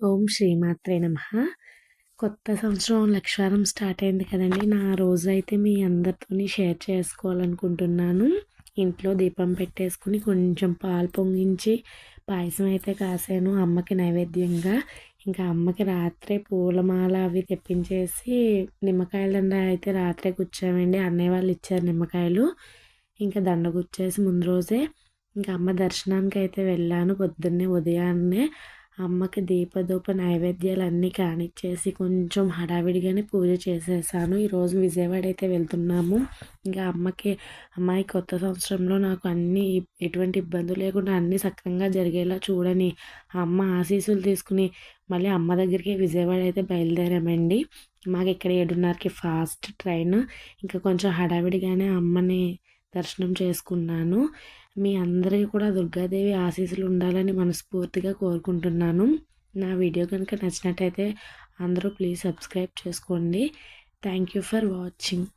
ఓం శ్రీమాత్రే నమ. కొత్త సంవత్సరం లక్షవారం స్టార్ట్ అయింది కదండి. నా రోజు అయితే మీ అందరితోని షేర్ చేసుకోవాలనుకుంటున్నాను. ఇంట్లో దీపం పెట్టేసుకుని కొంచెం పాలు పొంగించి పాయసం అయితే కాసాను. అమ్మకి నైవేద్యంగా. ఇంకా అమ్మకి రాత్రే పూలమాల అవి తెప్పించేసి నిమ్మకాయల దండ అయితే రాత్రే కూర్చోమండి అన్నయ్య వాళ్ళు ఇచ్చారు నిమ్మకాయలు. ఇంకా దండ కూర్చేసి ముందు రోజే ఇంకా అమ్మ దర్శనానికి అయితే వెళ్ళాను పొద్దున్నే ఉదయాన్నే. అమ్మకి దీపదూప నైవేద్యాలు అన్నీ కానిచ్చేసి కొంచెం హడావిడిగానే పూజ చేసేసాను. ఈరోజు విజయవాడ అయితే వెళ్తున్నాము. ఇంకా అమ్మకి అమ్మాయి కొత్త సంవత్సరంలో నాకు అన్ని ఎటువంటి ఇబ్బందులు లేకుండా అన్నీ సక్రంగా జరిగేలా చూడని అమ్మ ఆశీస్సులు తీసుకుని మళ్ళీ అమ్మ దగ్గరికి విజయవాడ అయితే బయలుదేరామండి. మాకు ఇక్కడ ఏడున్నరకి ఫాస్ట్ ట్రైన్. ఇంకా కొంచెం హడావిడిగానే అమ్మని దర్శనం చేసుకున్నాను. మీ అందరికీ కూడా దుర్గాదేవి ఆశీస్సులు ఉండాలని మనస్ఫూర్తిగా కోరుకుంటున్నాను. నా వీడియో కనుక నచ్చినట్టయితే అందరూ ప్లీజ్ సబ్స్క్రైబ్ చేసుకోండి. Thank you for watching.